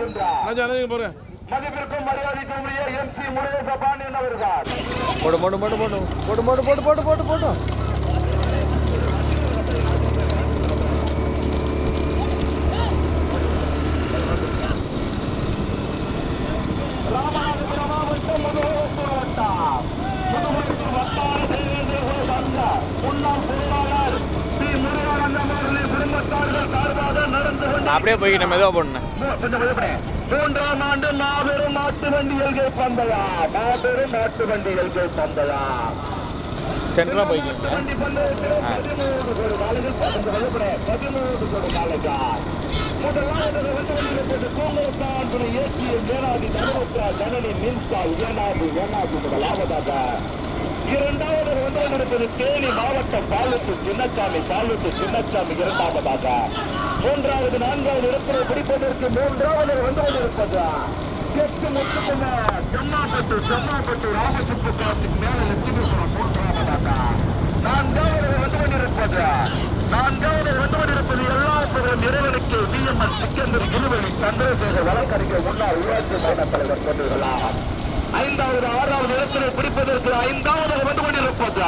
அண்ணன் போகிறேன் மதிப்பிற்கும் எம் சி போடு போடு போடு போடு. போடு போடு போடு போடு போடு போடு. கொண்ட அப்படியே போய்கிட்டேன் மெதுவாக போடுனேன் மூ- கொஞ்சம் வெளிப்படே. மூன்றாம் ஆண்டு மாபெரும் மாட்டு வண்டி எல்கை பந்தயா மாபெரும் மாட்டு வண்டி எல்கை பந்தயா சென்ட்ரா போய் இரண்டாவது வந்து தேனி மாவட்டம் பாலூட்டு சின்னச்சாமி பாலூட்டு சின்னச்சாமி இரண்டாவதாக மூன்றாவது நான்காவது இடத்திலே பிடிப்பதற்கு மூன்றாவது வந்து கொண்டிருப்பதா எட்டு முத்துக்குமார் செம்மாப்பட்டு செம்மாப்பட்டு ராமசுப்பு காட்டுக்கு மேல லட்சுமிபுரம் மூன்றாவதாக நான்காவது வந்து கொண்டிருப்பதா நான்காவது வந்து கொண்டிருப்பது எல்லா பொருளும் இறைவனுக்கு டிஎம்எஸ் சிக்கந்தர் இருவழி சந்திரசேகர் வழக்கறிஞர் முன்னாள் ஊராட்சி மாநில தலைவர் கொண்டுள்ளார் ஐந்தாவது ஆறாவது இடத்திலே பிடிப்பதற்கு ஐந்தாவது வந்து கொண்டிருப்பது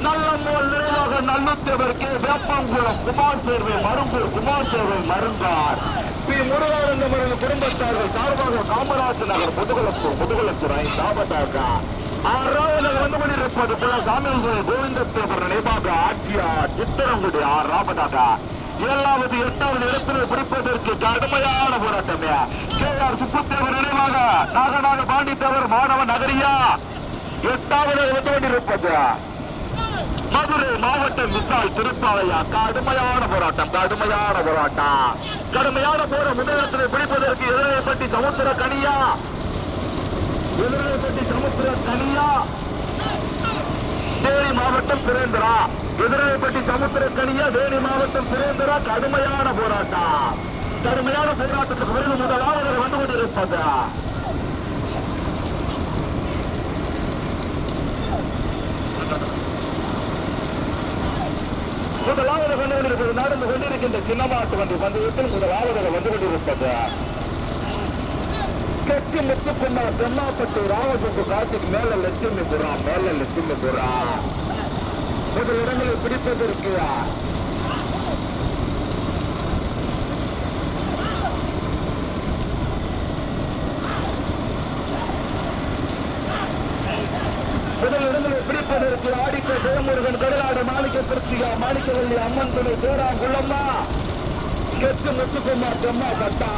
நல்ல முதல் நினைவாக வேப்பங்குளம் குமார் சேர்வை மரும்பூர் குமார் சேர்வை மருந்தார். பி. முருகானந்தம் அவர்கள் குடும்பத்தார்கள் சார்பாக காமராஜ் நகர் முதுகுளத்தூர் முதுகுளத்தூர் ஐந்தாவதாக ஆறாவது வந்து கொண்டிருப்பது புல சாமியல் கோவிந்தத்தேவர் நினைவாக ஆட்சியார் ஆர் ஆறாவதாக ஏழாவது எட்டாவது இடத்திலே பிடிப்பதற்கு கடுமையான போராட்டமே. கே. ஆர். சுப்புத்தேவர் நினைவாக நாகநாத பாண்டித்தேவர் மாணவ நகரியா? எட்டாவது வந்து கொண்டிருப்பது மதுரை மாவட்டம் விசால் திருப்பாளையா கடுமையான போராட்டம் கடுமையான போராட்டம். கடுமையான போர முதலிடத்தில் பிடிப்பதற்கு எதிரைப்பட்டி சமுத்திர கனியா. எதிரைப்பட்டி சமுத்திர கனியா. தேனி மாவட்டம் சுரேந்திரா. எதிரைப்பட்டி சமுத்திர கனியா தேனி மாவட்டம் சுரேந்திரா. கடுமையான போராட்டம். கடுமையான போராட்டத்துக்கு முதலாவது வந்து கொண்டிருப்பதா. முதலாவது வந்து கொண்டிருப்பது நடந்து கொண்டிருக்கின்ற சின்னமாட்டு வந்து பந்தயத்தில் முதலாவது வந்து கொண்டிருப்பது கட்சி முத்துக்குமார் செம்மாப்பட்டு ராமசுப்பு காட்டுக்கு மேல லட்சுமி புறா மேல லட்சுமி புறா. முதல் இடங்களை பிடிப்பதற்கு முதல் இடங்களை பிடிப்பதற்கு ஆடிக்க ஜெயமுருகன் கடலாடு மாணிக்க திருச்சியா மாணிக்கவல்லி அம்மன் துணை பேராங்குளம்மா. கெத்து முத்துக்குமார் செம்மா பட்டா.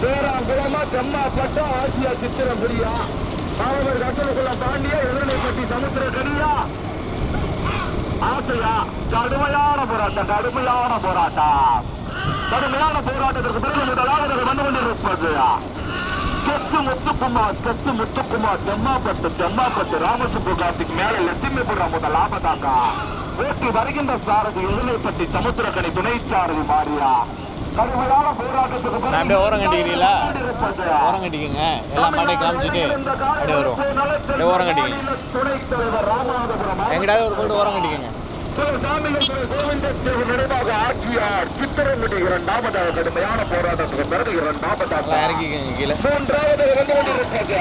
பேராங்குளமா செம்மா பட்டா. ஆசியா சித்திரபுரியா மாணவர் கட்டலுக்குள்ள பாண்டிய எதிரனைப்பட்டி சமுத்திர கனியா ஆசையா கடுமையான போராட்டம் கடுமையான போராட்டம். கடுமையான போராட்டத்திற்கு பிறகு முதலாவது வந்து கொண்டிருப்பது கெத்து முத்துக்குமார் கெத்து முத்துக்குமார் ஜம்மாப்பட்டு செம்மாப்பட்டு ராமசுப்பு கார்த்திக் மேல லட்சுமிபுரம் முதல் லாபதாக்கா ஓட்டி வருகின்ற சாரதி எழுலைப்பட்டி சமுத்திரக்கணி துணை சாரதி மாறியா கடுமையான போராட்டத்துக்கு அப்படியே ஓரம் கட்டிக்கிறீங்களா? ஓரம் கட்டிக்கங்க எல்லாம் மாட்டையும் காமிச்சிட்டு அப்படியே அப்படியே ஓரம் கட்டிக்கங்க எங்கிட்டாவது ஒரு போட்டு ஓரம் கட்டிக்கங்க சாமிகள் கோவிந்தத்தேவர் நினைவாக ஆட்சியார் சித்திரங்குடி இரண்டாவதாக கடுமையான போராட்டத்துக்கு பிறகு இரண்டாவதாக மூன்றாவது வந்து கொண்டிருக்கிறது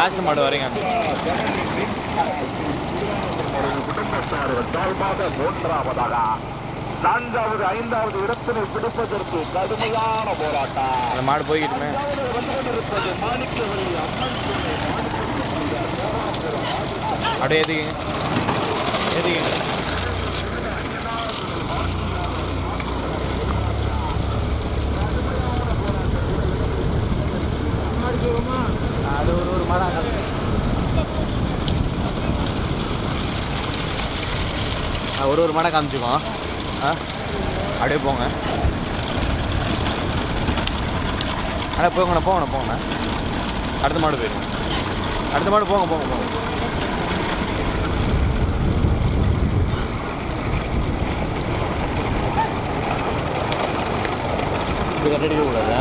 லாஸ்ட் மாடு வரீங்க குடும்பத்தார்கள் சார்பாக மூன்றாவதாக. நான்காவது ஐந்தாவது இடத்தினை பிடிப்பதற்கு கடுமையான போராட்டம். அந்த மாடு போய்கிட்டுமே. மாணிக்கவல்லி அம்மன் அப்படியே ஏற்றிக்கங்க ஏற்றிக்கங்க அது ஒரு ஒரு மரம் ஒரு ஒரு மடம் காமிச்சுக்கோம் ஆ அப்படியே போங்க அண்ணா போங்கண்ணா போங்கண்ணா போங்கண்ணா அடுத்த மாடு போயிருங்க அடுத்த மாடு போங்க போங்க போங்க. இது கட்டடிக்க கூடாதா?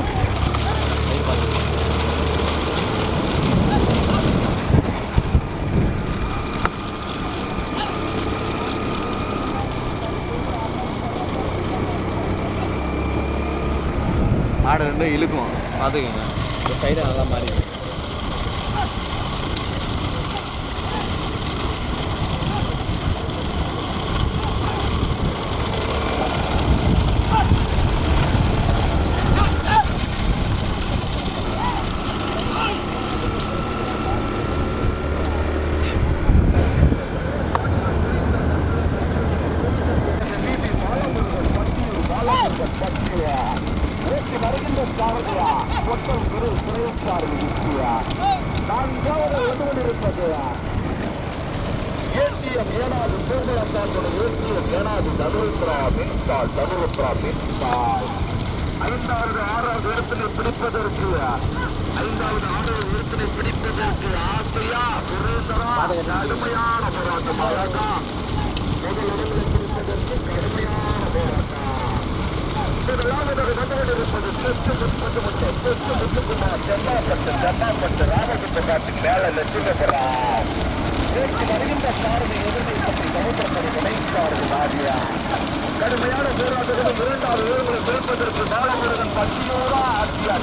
ஆடு ரெண்டும் இழுக்கும். பார்த்துக்கோங்க. இந்த சைடு நல்லா மாறி வருகின்ற சாரதியா குரு சுரேஷ்காரி நான்காவது வந்து கொண்டிருப்பது ஏடிஎம் ஏனாது பூங்குளத்தாண்டோட ஏடிஎம் ஏனாது தருவித்ரா மின்சால் தருவித்ரா மின்சால் ஐந்தாவது ஆறாவது இடத்தினை பிடிப்பதற்கு ஐந்தாவது ஆறாவது இடத்தினை பிடிப்பதற்கு ஆசையா சுரேந்தரா கடுமையான போராட்டம் அழகா முதல் இடங்களை பிடிப்பதற்கு கடுமையான போராட்டம் முதலாவதாக வந்து கொண்டிருப்பது தெற்கு முப்பது முட்டை தெற்கு முத்துக்குமார் செம்மாப்பட்டு செம்மாப்பட்டு ராமகிட்ட காட்டுக்கு மேல லட்சுமிபுரம் நேற்று வருகின்ற சாரதி எதிர்மை பற்றி சமுத்திரக்கரை நினைத்தார்கள் ஆதியா கடுமையான போராட்டங்களும் இரண்டாவது வீரர்களை சேர்ப்பதற்கு பாலமுருகன் பத்தியோரா ஆட்சியா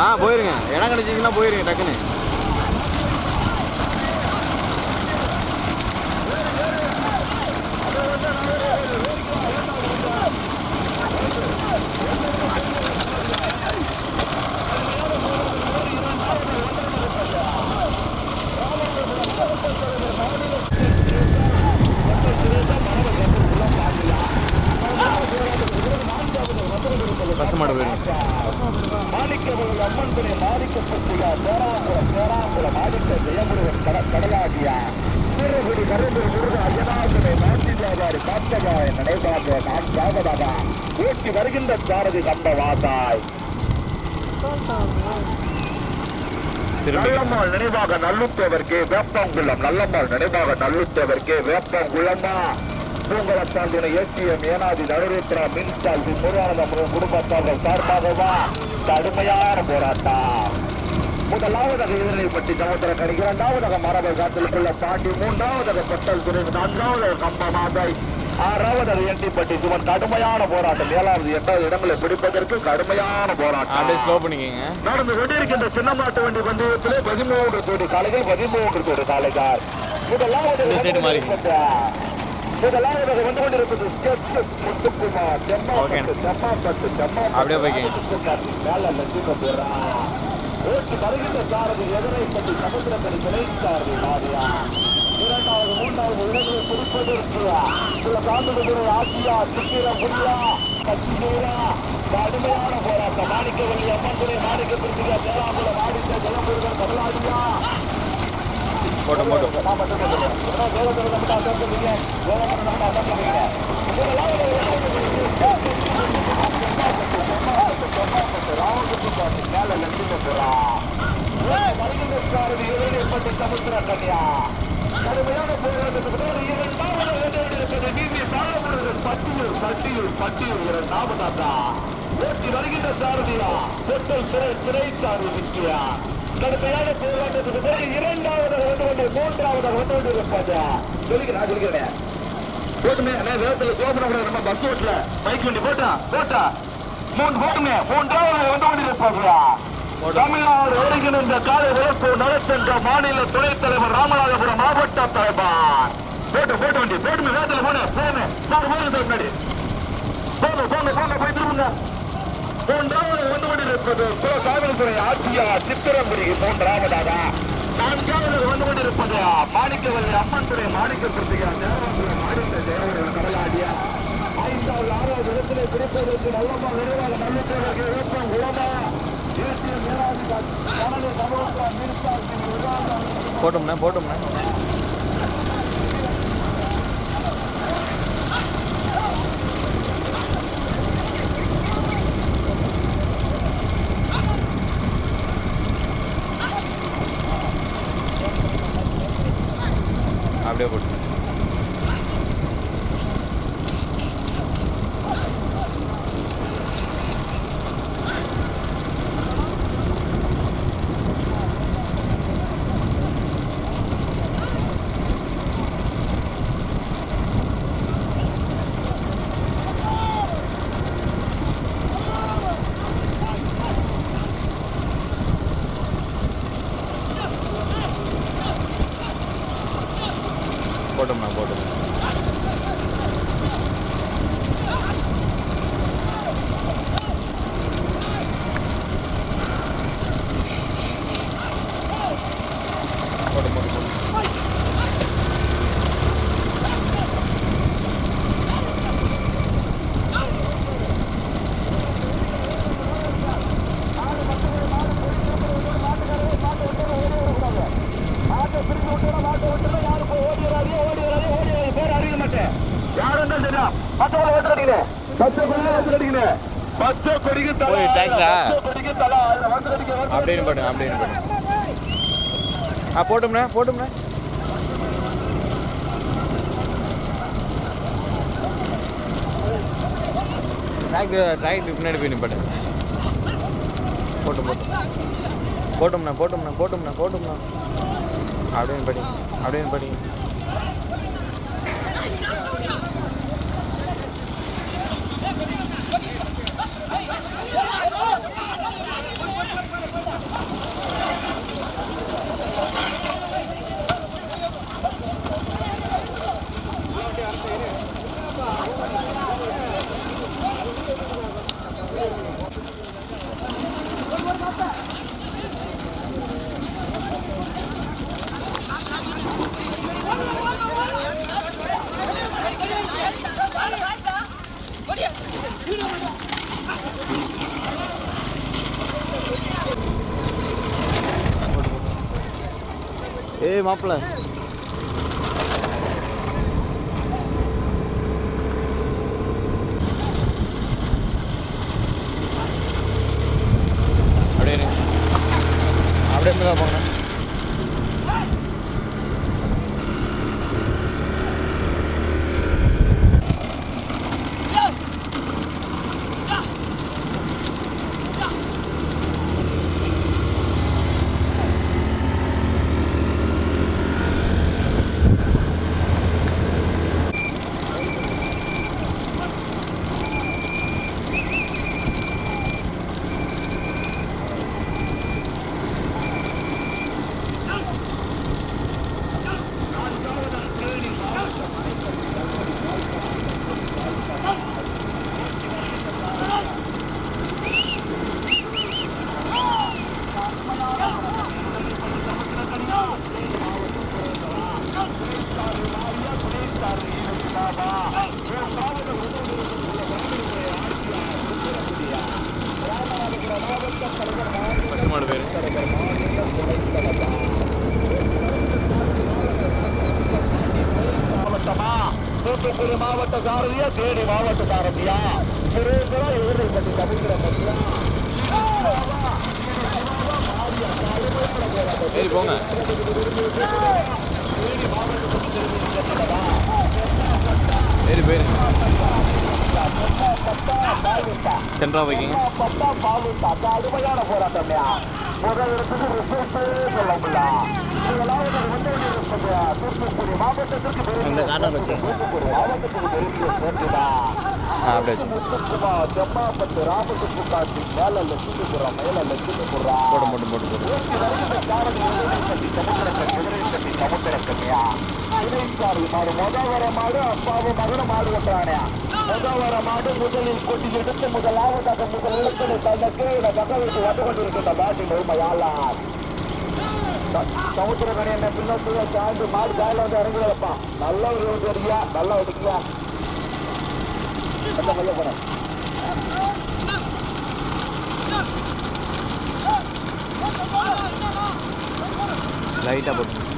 ஆ போயிருங்க. இடம் கிடைச்சிங்கன்னா போயிருங்க டக்குன்னு. ஊட்டி வருகின்ற சாரதி கண்ட வாசாய் நல்லம்மாள் நினைவாக நல்லுத்தேவர்க்கே வேப்பங்குளம் நல்லம்மாள் நினைவாக நல்லுத்தேவர்க்கே வேப்பங்குளமா பூங்குளத்தாண்டின ஏடிஎம் ஏனாதி நடுரேத்திரா மின்சால் முருகானந்தம் குடும்பத்தார்கள் சார்பாகவா. கடுமையான போராட்டம். முதலாவதாக இதனை பற்றி சமுத்திரக்கணி இரண்டாவதாக மரபு காட்டிலுக்குள்ள பாண்டி மூன்றாவதாக பட்டல் துறை நான்காவதாக கம்பமாதை ஆறாவதாக எண்டிப்பட்டி சிவன் கடுமையான போராட்டம் ஏழாவது எட்டாவது இடங்களை பிடிப்பதற்கு கடுமையான போராட்டம் நடந்து கொண்டிருக்கின்ற சின்னமாட்டு வண்டி பந்தயத்திலே பதிமூன்று கோடி காலைகள் பதிமூன்று கோடி காலைகார் முதலாவது இந்த side மாறி. முதலாவது வந்து கொண்டிருப்பது முத்துக்குமார். செம்மாப்பட்டு செம்மாப்பட்டு செம்மாப்பட்டு. மேல லட்சுமி ஓட்டு வருகின்ற சாரதி எதிரை பற்றி சமுத்திரக்கரை சிலைத்தாரதி மாறியா இரண்டாவது மூன்றாவது இடங்களை பிடிப்பதற்கு சில காந்தகுரு ஆசியா சித்திர புரியா கட்சியா கடுமையான போராட்டம். மாணிக்கவல்லி அம்மன்துறை மாணிக்க பிரித்திகா சேலாங்குளம் ஆடித்த ஜலமுருகன் தமிழாடியா போட்டோம் போட்டோம் நான் மட்டும் சொல்லுங்க இதெல்லாம் தேவதூர் நம்ம தான் சேர்த்துருக்கீங்க தேவதூர் நம்ம தான் சேர்த்துருக்கீங்க சமுத்திர கன்யா கடுமையான போராட்டத்துக்கு பிறகு இரண்டாவது இடத்திலிருப்பது நீதி பாலமுருகன் பட்டியல் பட்டியல் பட்டியல் ஓட்டி வருகின்ற சாரதியா செட்டல் சிறை சிறைத்தாரு நிற்கியா கடுமையான போராட்டத்துக்கு பிறகு இரண்டாவது வந்து கொண்டு மூன்றாவது வந்து கொண்டு இருப்பது சொல்லிக்கிறேன் சொல்லிக்கிறேன் போட்டுமே அண்ணே வேகத்துல சோதனை கூட நம்ம பஸ் ஓட்டல பைக் வண்டி போட்டா போட்டா மூணு போட்டுமே. மூன்றாவது வந்து கொண்டு இருப்பாங்க தமிழ்நாடு ஒருங்கிணைந்த காலை உழைப்பு நடத்துகின்ற மாநில துணைத் தலைவர் ராமநாதபுரம் மாவட்ட தலைவர் போட்டு போட்டு வண்டி போட்டு வேகத்துல போன போன போன போன முன்னாடி போன போன போன போய் திரும்புங்க மூன்றாவது வந்து கொண்டிருப்பது குல காவல்துறை ஆட்சியார் சித்திரங்குடி மூன்றாவதாக நான்காவது வந்து கொண்டிருப்பது மாணிக்கவல்லி அம்மன் துறை மாணிக்க பிரித்திகா தேவபுர மாணிக்க தேவர்கள் கடலாடியா ஐந்தாவது ஆறாவது இடத்திலே பிடிப்பதற்கு நல்லம்மா விரைவாக நல்லுத்தேவர்கள் இழப்பம் போட்டோம்ண்ணா போட்டோம்ண்ணா. அப்படியே போட்டு. அப்படின்னு போட்டுங்க அப்படின்னு போட்டுங்க ஆ போட்டோம்ண்ணே போட்டோம்ண்ணே. டிராக்டர் டிராக்டர் பின்னாடி போய் நிப்பாட்டு. போட்டு போட்டு போட்டோம்ண்ணா போட்டோம்ண்ணா போட்டோம்ண்ணா போட்டோம்ண்ணா. அப்படின்னு படி அப்படின்னு படி. மாப்பிள்ள வந்து கொண்டிருப்பது தூத்துக்குடி மாவட்டத்திற்கு இந்த காட்டான் வச்சு அப்படியே செம்மாப்பட்டு ராமசுப்பு காட்டி மேல லட்சுமிபுரம் மேல லட்சுமிபுரம் போட்டு போட்டு போட்டு போட்டு முதவர மாடு அப்பாவும் மகனும் மாடு ஓட்டுறானே முதவர முதலில் கொட்டி எடுத்து முதலாவதாக முதல் இடத்தினை தந்தக்கு இந்த பக்கத்துக்கு வந்து கொண்டிருக்கின்ற பேட்டிங் உண்மையாளா சமுத்திர கணி என்ன பின்னத்துல சாய்ந்து மாடு காயில வந்து இறங்கி வைப்பான் நல்ல ஒரு தெரியா நல்லா ஒதுக்கியா நல்ல மைய போறேன். லைட்டாக போட்டு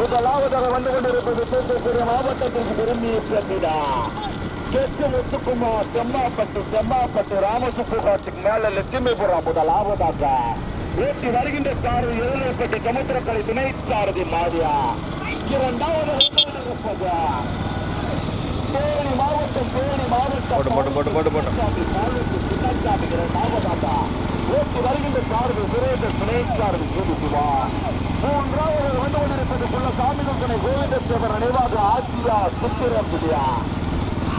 முதலாவதாக வந்து கொண்டிருப்பது தூத்துக்குடி மாவட்டத்திற்கு விரும்பி பிரமிடா. கெட்டு முத்துக்குமார் செம்மாப்பட்டு செம்மாப்பட்டு ராமசுப்பு காட்டுக்கு மேல லட்சுமிபுரம் முதலாவதாக. ஏற்றி வருகின்ற சாரதி எதிர்ப்பட்டு சமுத்திரக்கலை துணை சாரதி மாரியா. இரண்டாவது தேனி மாவட்டம் தேனி மாவட்டம். போட்டு போட்டு போட்டு போட்டு போட்டு இரண்டாவதாக. ஏற்றி வருகின்ற சார்பு சுரேந்திர துணை சார்பு ஜோதிசிவா மூன்றாவது வந்து கொண்டிருப்பது குள்ள சாமிகள் துணை கோவிந்தேஸ்வரர் நினைவாக ஆசியா சுத்திரம்பிடியா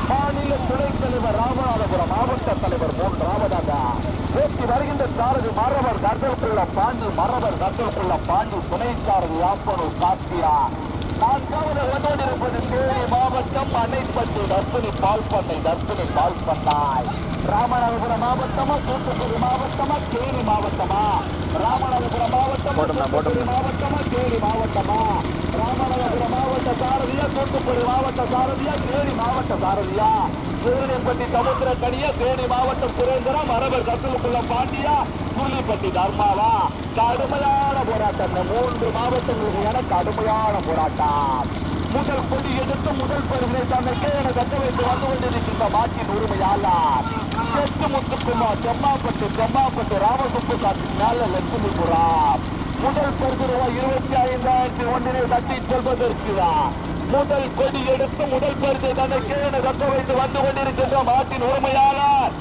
மாநில துணைத் தலைவர் ராமநாதபுரம் மாவட்ட தலைவர் மூன்றாவதாக. ஏற்றி வருகின்ற சாரதி மரவர் கர்த்தலுக்குள்ள பாண்டி மரவர் கர்த்தலுக்குள்ள பாண்டி துணை சாரதி ஆப்பனூர் காத்தியா நான்காவது வந்து கொண்டிருப்பது தேனி மாவட்டம் அணைப்பட்டு தர்பினி பால் பண்ணை தர்பினி பால் பண்ணாய் ராமநாதபுரம் மாவட்டமா தூத்துக்குடி மாவட்டமா தேனி மாவட்டமா? ராமநாதபுரம் மாவட்டம். மாவட்டமா தேனி மாவட்டமா? ராமநாதபுரம் மாவட்ட சாரதியா தூத்துக்குடி மாவட்ட சாரதியா தேனி மாவட்ட சாரதியா? திருநெல்வேலி சமுத்திர கனியா தேனி மாவட்டம் சுரேந்திரா மரபர் கத்தலுக்குள்ள பாண்டியா புள்ளிப்பட்டி தர்மாவா? கடுமையான போராட்டம். இந்த மூன்று மாவட்டங்களுக்கு என கடுமையான போராட்டம். முதல் கொடி எடுத்து முதல் பருவனை தன்னை கேன கட்ட வைத்து வந்து கொண்டிருக்கின்ற மாட்டின் உரிமையாளர் செட்டு முத்துக்குமார் செம்மாப்பட்டு செம்மாப்பட்டு ராமசுப்பு காட்டு மேல லட்சுமிபுரம். முதல் பரிசு ரூபாய் இருபத்தி ஐந்தாயிரத்தி ஒன்றினை தட்டி செல்வதற்குதான் முதல் கொடி எடுத்து முதல் பரிசு தன்னை கேன கட்ட வைத்து வந்து கொண்டிருக்கின்ற மாட்டின் உரிமையாளர்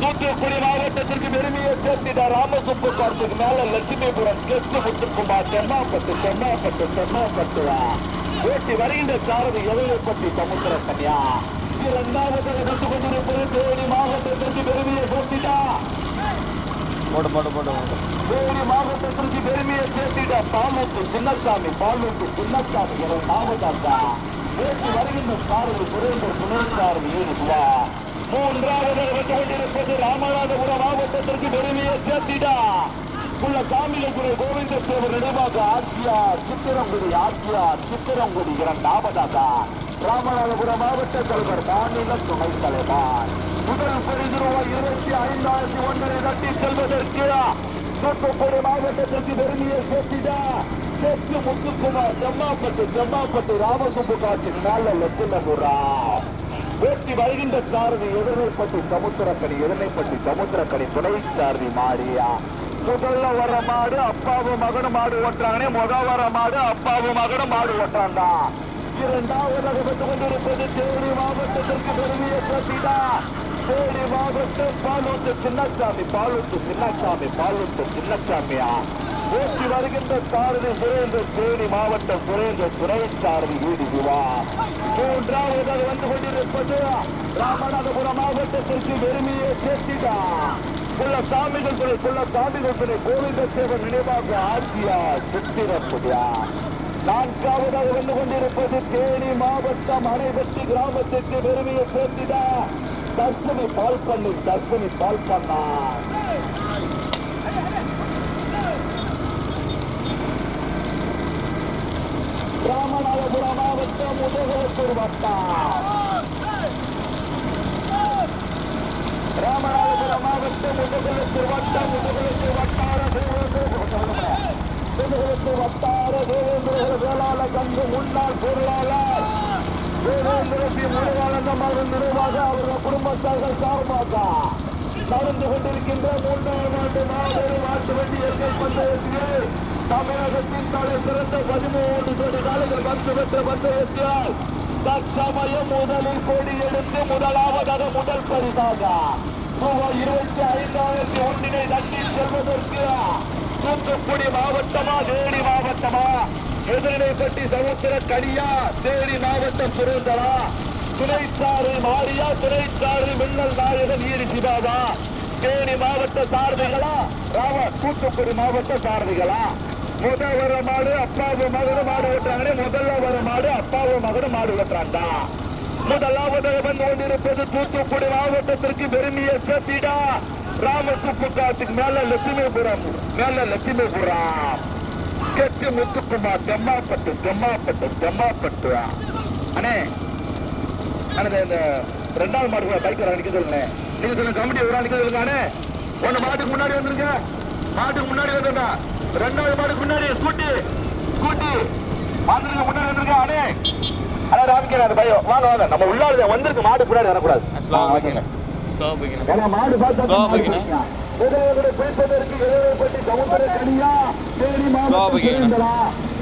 தூத்துக்குடி மாவட்டத்திற்கு பெருமையை சேர்த்திட ராமசுப்பு காட்டுக்கு மேல லட்சுமிபுரம் கெட்டு முத்துக்குமார் செம்மாப்பட்டு செம்மாப்பட்டு செம்மாப்பட்டுவா ஓட்டி வருகின்ற சாரதி எதையப்பட்டி சமுத்திர கன்யா இரண்டாவது வந்து கொண்டிருப்பது தேனி மாவட்டத்திற்கு பெருமையை சேர்த்திட்டா போட்டு போட்டு போட்டு தேனி மாவட்டத்திற்கு பெருமையை சேர்த்திட பாலூத்து சின்னசாமி பாலூத்து சின்னசாமி இரண்டாவதாக ஓட்டி வருகின்ற சாரதி சுரேந்திர சுனேசாரதி ஈடுவா மூன்றாவது வந்து கொண்டிருப்பது ராமநாதபுரம் மாவட்டத்திற்கு பெருமையை சேர்த்திடா உள்ள காமிலகுரு கோவிந்த சேவர் நினைவாக ஆட்சியார் சித்திரங்குடி ஆட்சியார் சித்திரங்குடி இரண்டாவதாக. ராமநாதபுரம் மாவட்ட தலைவர் மாநில துணைத் தலைவர். முதல் பரிசு ரூபாய் இருபத்தி ஐந்தாயிரத்தி ஒன்றரை தட்டி செல்வதற்கு தூத்துக்குடி மாவட்டத்திற்கு பெருமையை சேர்த்திட தெற்கு முத்துக்குமார் செம்மாப்பட்டு செம்மாப்பட்டு ராமசுப்பு காட்டின் மேல லட்சுமபுரம் வேட்டி வருகின்ற சாரதி எதிர்னைப்பட்டி சமுத்திரக்கணி எதிர்னைப்பட்டி சமுத்திரக்கணி துணை சாரதி மாறியா? முதல்ல வர மாடு அப்பாவும் மகனும் மாடு ஓட்டுறாங்கன்னே முத வர மாடு அப்பாவும் மகனும் மாடு ஓட்டுறாங்க இரண்டாவதாக வந்து கொண்டிருப்பது தேனி மாவட்டத்திற்கு பெருமையை சேர்த்திடா தேனி மாவட்டம் பாலூட்டு சின்னசாமி பாலூட்டு சின்னசாமி பாலூட்டு சின்னசாமியா ஓட்டி வருகின்ற சாரதி சுரேந்திர தேனி மாவட்டம் சுரேந்திர துணை சாரதி வீடு சிவா மூன்றாவதாக வந்து கொண்டிருப்பது ராமநாதபுரம் மாவட்டத்திற்கு பெருமையை சேர்த்திடா குள்ள சாமிகள் துறை குள்ள சாமிகள் துறை கோவிந்த சேவன் நினைவாக ஆட்சியா சித்திரப்புடியா நான்காவதாக வந்து கொண்டிருப்பது தேனி மாவட்டம் அணைபட்டி கிராமத்திற்கு பெருமையை சேர்த்திட தர்சனி பால் பண்ணி தர்சனி பால் பண்ணா ராமநாதபுரம் மாவட்டம் உதகலத்தூர் வட்டம். ராமநாதபுரம் மாவட்டம் முதுகுலத்தூர் வட்டம் முதுகுலத்தூர் வட்டம். முதுகுலத்தூர் வட்டார தேவேந்திர வேளாள கங்கு முன்னாள் பொருளாளர். தேவேந்திர முருகானந்தம் அவர்கள் நினைவாக அவர்கள் குடும்பத்தார்கள் சார்பாக நடந்து கொண்டிருக்கின்ற மூன்றாம் ஆண்டு மாபெரும் மாட்டு வண்டி இயற்கை பந்தயத்திலே தமிழகத்தின் தலை சிறந்த பதிமூன்று கோடி காலங்கள் பத்து பெற்ற பந்தயத்தில் தற்சமயம் முதலில் கோடி எடுத்து முதலாவதாக முதல் பரிசாக ரூபாய் இருபத்தி ஐந்தாயிரத்தி ஒன்றினை தட்டி செல்வதற்கு தூத்துக்குடி மாவட்டமா தேனி மாவட்டமா? எதிரினைப்பட்டி சமுத்திர கடியா தேனி மாவட்டம் சுரேந்தரா? துணைச்சாறு மாரியா துணைச்சாறு மின்னல் நாயகன் ஈரி சிவாவா? தேனி மாவட்ட சாரதிகளா? ராம தூத்துக்குடி மாவட்ட சாரதிகளா? முதல் வர மாடு அப்பாவு மகனும் மாடு ஓட்டுறாங்களே முதல்ல வர மாடு அப்பாவு மகனும் மாடு ஓட்டுறாண்டா முதலாவது வந்து கொண்டிருப்பது தூத்துக்குடி மாவட்டத்திற்கு பெருமையை சேர்த்திடா ராமசுப்பு காட்டுக்கு மேல லட்சுமிபுரம் மேல லட்சுமிபுரம். கெட்டு முத்துக்குமார் தெம்மாப்பட்டு தெம்மாப்பட்டு தெம்மாப்பட்டு அண்ணே அண்ணே இந்த ரெண்டாவது மாடு கூட பைக்கில் நிற்க சொல்லுங்க. நீங்க சொல்லுங்க கமிட்டி ஒரு நிற்க சொல்லுங்க அண்ணே. ஒன்று மாட்டுக்கு முன்னாடி வந்துருங்க. மாட்டுக்கு முன்னாடி வந்துருங்க. ரெண்டாவது மாடுக்கு முன்னாடி ஸ்கூட்டி ஸ்கூட்டி. வந்துருங்க முன்னாடி வந்துருங்க அண்ணே. அண்ணா ராமிக்கிறேன் அந்த பையன். வாங்க வாங்க. நம்ம உள்ளாடு வந்திருக்கு மாடு முன்னாடி வரக்கூடாது. ஓகேங்க.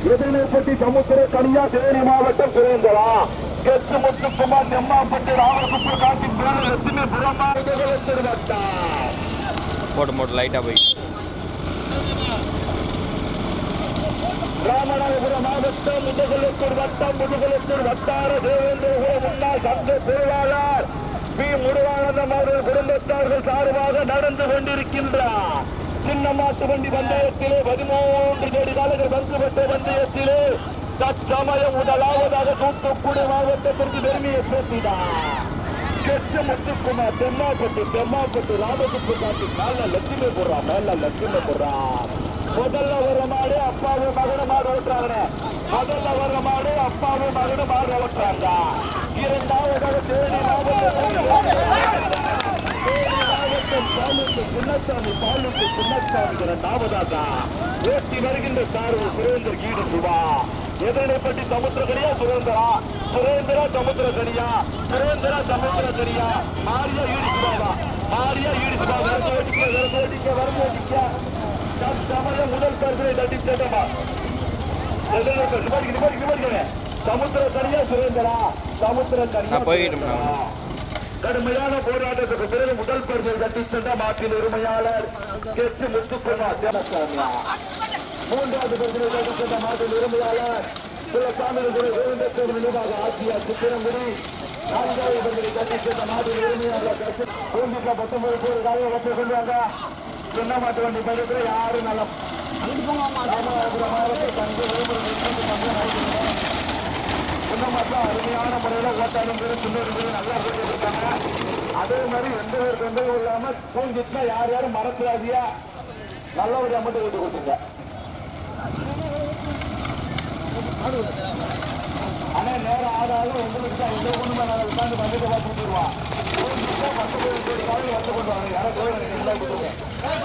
எதிரிப்பட்டி சமுத்திர கனியா தேனி மாவட்டம். சுரேந்தரா கெத்து முத்துக்குமார் நெம்மாப்பட்டி ராமசுப்பு காட்டி லட்சுமி புறமா திருவட்டா போட்டு போட்டு லைட்டாக போய். ராமநாதபுரம் மாவட்டம் முதுகுலத்தூர் வட்டம் முதுகுலத்தூர் வட்டார தேவேந்திர முன்னாள் சங்க பொருளாளர் பி முருகானந்தம் அவர்கள் குடும்பத்தார்கள் சார்பாக நடந்து கொண்டிருக்கின்றார். சின்ன மாட்டு வண்டி பந்தயத்திலே பதிமூன்று கோடி காலங்கள் பங்கு பெற்ற பந்தயத்திலே தற்சமயம் முதலாவதாக தூத்துக்குடி மாவட்டத்திற்கு பெருமையை பேசினார். கெட்ட முத்துக்குமார் தெம்மாப்பட்டு தெம்மாப்பட்டு ராமகுப்பு காட்டி மேல லட்சுமி போடுறா மேல லட்சுமி போடுறா முதல்ல வர மாடு அப்பாவும் மகனும் மாடு ஓட்டுறாங்க. முதல்ல வர மாடு அப்பாவும் மகனும் மாடு ஓட்டுறாங்க. இரண்டாவதாக தேனி மாவட்டம் தேனி மாவட்டம் பாலுக்கு சின்னசாமி பாலுக்கு சின்னசாமி இரண்டாவதாக ஓட்டி வருகின்ற சார்பு சுரேந்தர் கீடு சிவா எதிரணைப்பட்டி சமுத்திரக்கனியா சுரேந்திரா சுரேந்திரா சமுத்திரக்கனியா சுரேந்திரா சமுத்திரக்கனியா மாரியா ஈடிச்சுவாங்க மாரியா ஈடிச்சுவாங்க வரது ஓட்டிக்க வரது ஓட்டிக்க வரது ஓட்டிக்க சமயம் முதல் பரிசனை தட்டி சேட்டமா சமுத்திர கனியா சுரேந்திரா சமுத்திர கனியா போய்கிட்டோம்ண்ணா. கடுமையான போராட்டத்துக்கு பிறகு முதல் பரிசை கட்டி சென்ற மாட்டின் உரிமையாளர் கெச்சு முத்துக்குமார் தேவசாமியா மூன்றாவது பரிசை கட்டி சென்ற மாட்டின் உரிமையாளர் சில சாமிகள் கோவிந்தத்தேவன் நினைவாக சித்திரங்குடி நான்காவது சென்ற மாட்டின் உரிமையாளர் பூண்டிக்கா பத்தொன்பது பேர் காலையில் வச்சு கொண்டாங்க மாட்டு வண்டி யாரும் நல்ல ராமநாதபுரம் மாவட்டம் தஞ்சை சின்ன மாட்டம் அருமையான முறையில் ஓட்டாலும் பேரும் சின்னொரு பேரும் நல்லா போட்டுருக்காங்க அதே மாதிரி எந்த ஒரு தொந்தரவும் இல்லாம தூங்கிட்டுனா யார் யாரும் மறந்துடாதியா நல்ல ஒரு அமௌண்ட் விட்டு கொடுத்துங்க ஆனா நேரம் ஆனாலும் உங்களுக்கு தான் எந்த ஒண்ணுமே நாங்கள் உட்காந்து வந்துட்டு பார்த்து விட்டுருவோம் தூங்கிட்டா பத்து பேர் வந்து கொண்டு வாங்க யாரும்